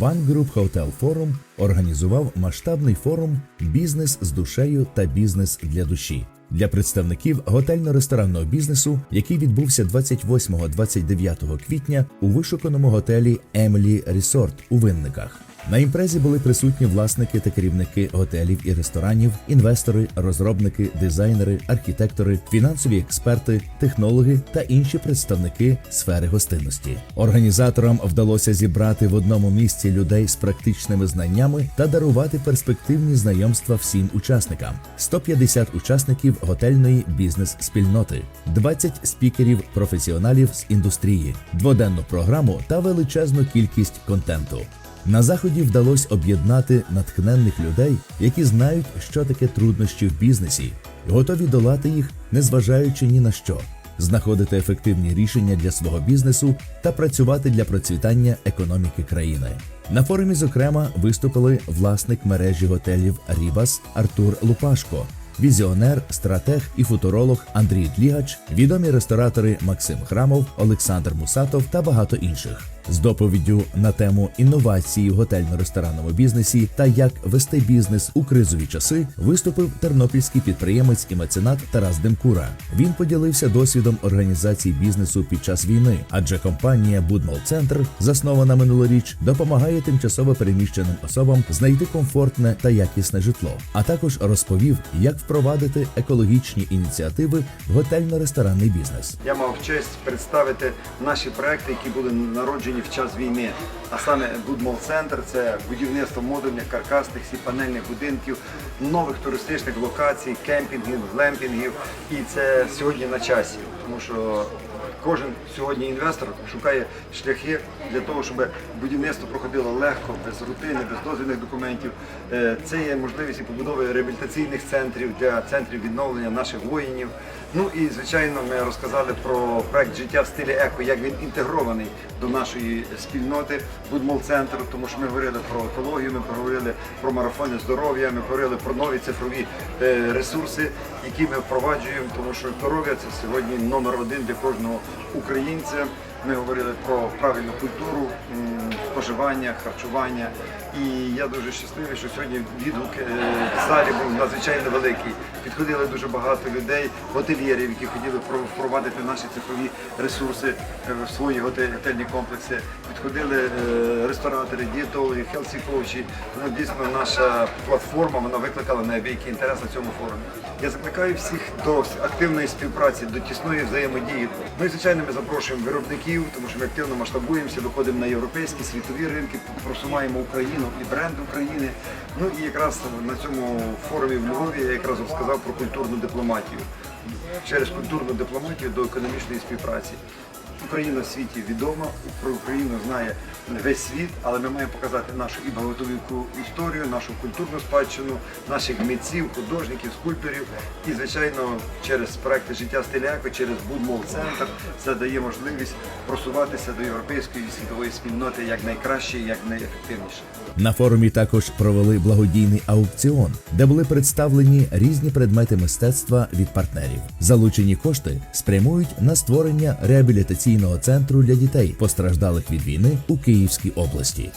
One Group Hotel Forum організував масштабний форум Бізнес з душею та бізнес для душі для представників готельно-ресторанного бізнесу, який відбувся 28-29 квітня у вишуканому готелі Емлі Рісорт у Винниках. На імпрезі були присутні власники та керівники готелів і ресторанів, інвестори, розробники, дизайнери, архітектори, фінансові експерти, технологи та інші представники сфери гостинності. Організаторам вдалося зібрати в одному місці людей з практичними знаннями та дарувати перспективні знайомства всім учасникам: 150 учасників готельної бізнес-спільноти, 20 спікерів, професіоналів з індустрії, дводенну програму та величезну кількість контенту. На заході вдалося об'єднати натхненних людей, які знають, що таке труднощі в бізнесі, готові долати їх, незважаючи ні на що, знаходити ефективні рішення для свого бізнесу та працювати для процвітання економіки країни. На форумі, зокрема, виступили власник мережі готелів Рібас Артур Лупашко, візіонер, стратег і футуролог Андрій Длігач, відомі ресторатори Максим Храмов, Олександр Мусатов та багато інших. З доповіддю на тему інновації в готельно-ресторанному бізнесі та як вести бізнес у кризові часи виступив тернопільський підприємець і меценат Тарас Демкура. Він поділився досвідом організації бізнесу під час війни, адже компанія Будмол Центр, заснована минулоріч, допомагає тимчасово переміщеним особам знайти комфортне та якісне житло, а також розповів, як впровадити екологічні ініціативи в готельно-ресторанний бізнес. Я мав честь представити наші проекти, які були народжені в час війни. А саме Будмол Центр це будівництво модульних каркасних сіпанельних будинків, нових туристичних локацій, кемпінгів, глемпінгів. І це сьогодні на часі, тому що кожен сьогодні інвестор шукає шляхи для того, щоб будівництво проходило легко, без рутини, без дозвільних документів. Е, Це є можливість і побудови реабілітаційних центрів для центрів відновлення наших воїнів. Ну і звичайно, ми розказали про проект життя в стилі еко, як він інтегрований до нашої спільноти Будмол центру, тому що ми говорили про екологію, ми говорили про марафони здоров'я, ми говорили про нові цифрові е, ресурси, які ми впроваджуємо, тому що здоров'я це сьогодні номер один для кожного українця. Ми говорили про правильну культуру споживання, харчування. І я дуже щасливий, що сьогодні відгук е, в залі був надзвичайно великий. Підходили дуже багато людей, готельєрів, які хотіли впровадити наші цифрові ресурси е, в свої готельні комплекси. Підходили е, ресторатори, дієтологи, хелсі коучі. Тому дійсно наша платформа вона викликала неабиякий інтерес на цьому форумі. Я закликаю всіх до активної співпраці, до тісної взаємодії. Ми, звичайно, ми запрошуємо виробників, тому що ми активно масштабуємося, виходимо на європейські, світові ринки, просуваємо Україну і бренд України. Ну і якраз на цьому форумі в Львові я якраз сказав про культурну дипломатію. Через культурну дипломатію до економічної співпраці. Україна в світі відома, про Україну знає весь світ, але ми маємо показати нашу і багатовіку історію, нашу культурну спадщину, наших митців, художників, скульпторів. І, звичайно, через проекти життя стиляко, через Будмол Центр це дає можливість просуватися до європейської і світової спільноти як найкраще, як найефективніше. На форумі також провели благодійний аукціон, де були представлені різні предмети мистецтва від партнерів. Залучені кошти спрямують на створення реабілітаційного центру для дітей, постраждалих від війни у Київській області.